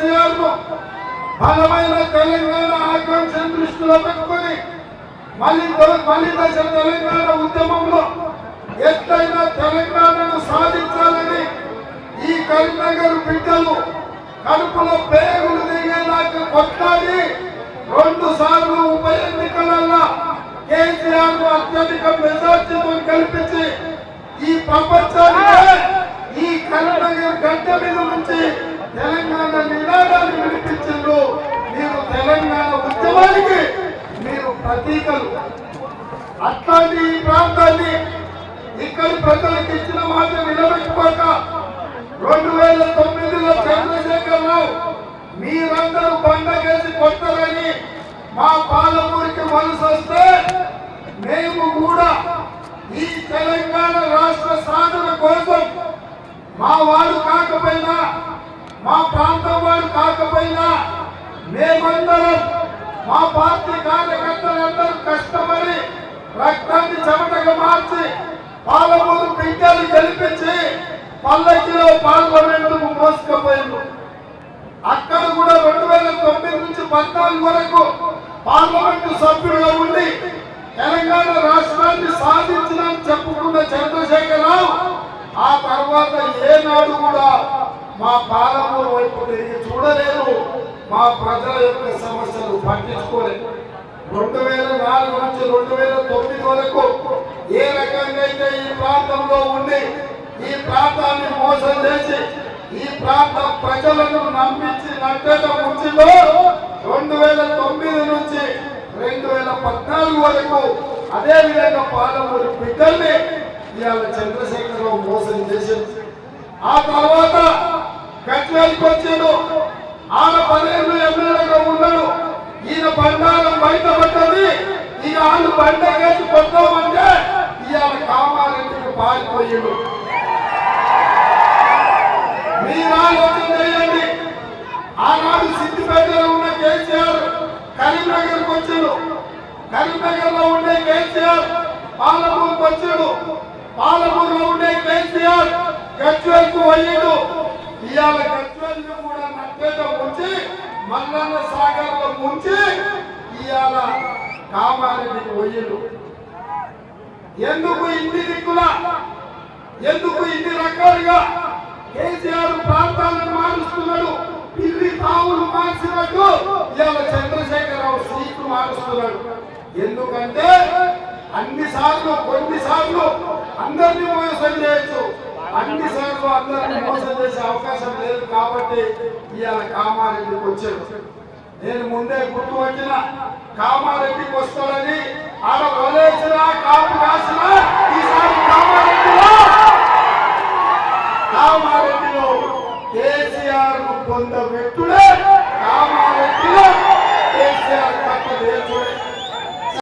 కేసీఆర్ బలమైన తెలంగాణ ఆకాంక్షను దృష్టిలో పెట్టుకొని మళ్ళీ మళ్ళీ దశ తెలంగాణ ఉద్యమంలో ఎట్లయినా తెలంగాణను సాధించాలని ఈ కరీంనగర్ బిడ్డలు కడుపులో పేగులు దిగేలాగా కొట్లాడి రెండు సార్లు ఉప ఎన్నికలలో కేసీఆర్ను అత్యధిక మెజార్టీతో కల్పించి ఈ ప్రపంచానికి ఈ కరీంనగర్ గడ్డ మీద నుంచి తెలంగాణ నినాదాన్ని వినిపించిండ్రు మీరు తెలంగాణ ఉద్యమానికి మీరు ప్రతీకలు. అట్లాంటి ఈ ప్రాంతాన్ని ఇక్కడి ప్రజలకు ఇచ్చిన మాట నిలబెట్టుకోక రెండు వేల తొమ్మిదిలో చంద్రశేఖర్ రావు మీరందరూ బండకేసి కొట్టారని మా పాలమూరికి మనసు వస్తే మేము కూడా ఈ తెలంగాణ రాష్ట్ర సాధన కోసం మా వాడు కాకపోయినా మా ప్రాంతం వాడు కాకపోయినా మేమందరం మా పార్టీ కార్యకర్తలందరూ కష్టపడి రక్తాన్ని చెమటగా మార్చి పాలమూరు బిడ్డలు గెలిపించి పల్లకిలో పార్లమెంట్ మోసుకుపోయింది అక్కడ కూడా రెండు వేల తొమ్మిది నుంచి పద్నాలుగు వరకు పార్లమెంటు సభ్యులుగా ఉండి తెలంగాణ రాష్ట్రాన్ని సాధించిన చెప్పుకున్న చంద్రశేఖరరావు ఆ తర్వాత ఏనాడు కూడా మా పాలమూరు వైపు తిరిగి చూడలేదు. మా ప్రజల యొక్క సమస్యలు పట్టించుకోలేదు. రెండు వేల నాలుగు నుంచి రెండు వేల తొమ్మిది వరకు ఏ రకంగా అయితే ఈ ప్రాంతంలో ఉండి ఈ ప్రాంతాన్ని మోసం చేసి ఈ ప్రాంత ప్రజలను నమ్మించి నట్టేట ఉంచిందో రెండు వేల తొమ్మిది నుంచి రెండు వేల పద్నాలుగు వరకు అదే విధంగా పాలమూరు బిడ్డల్ని ఇవాళ చంద్రశేఖరరావు మోసం చేసింది ఆ తర్వాత గట్లకి వచ్చాడు. ఆడ పదేళ్ళు ఎమ్మెల్యేగా ఉన్నాడు. ఈయన బండారం బయటపడ్డది ఇక వాళ్ళు బండ కేసి కొట్టామంటే ఇవాళ కామారెడ్డికి పారిపోయాడు. మీరు ఆలోచన చేయండి. ఆనాడు సిద్దిపేటలో ఉన్న కేసీఆర్ కరీంనగర్కి వచ్చాడు. కరీంనగర్లో ఉండే కేసీఆర్ పాలమూరుకు వచ్చాడు. పాలమూరులో ఉండే కేసీఆర్ గజ్వేల్కు పోయాడు. ఇవాళ గజ్వేల్ కూడా నట్టేట ఉంచి మల్లన్న సాగర్లో ముంచి ఇవాళ కామారెడ్డి పోయాడు ఎందుకు ఇన్ని దిక్కుల? ఎందుకు ఇన్ని రకాలుగా? కేసీఆర్ ప్రాంతాలను మారుస్తున్నాడు పిల్లి తావులు మార్చినట్టు ఇవాళ చంద్రశేఖరరావు సీట్లు మారుస్తున్నాడు. ఎందుకంటే అన్ని సార్లు కొన్నిసార్లు అందరినీ మోసం చేయొచ్చు అన్ని సార్లు అందరినీ మోసం చేసే అవకాశం లేదు కాబట్టి ఇవాళ కామారెడ్డికి వచ్చారు. నేను ముందే గుర్తు వచ్చిన కామారెడ్డికి వస్తాడని ఆడ వలేసిన కాపు కాసిన ఈసారి కామారెడ్డిలో. కామారెడ్డిలో కేసీఆర్ పొందబెట్టుడే కామారెడ్డిలో కేసీఆర్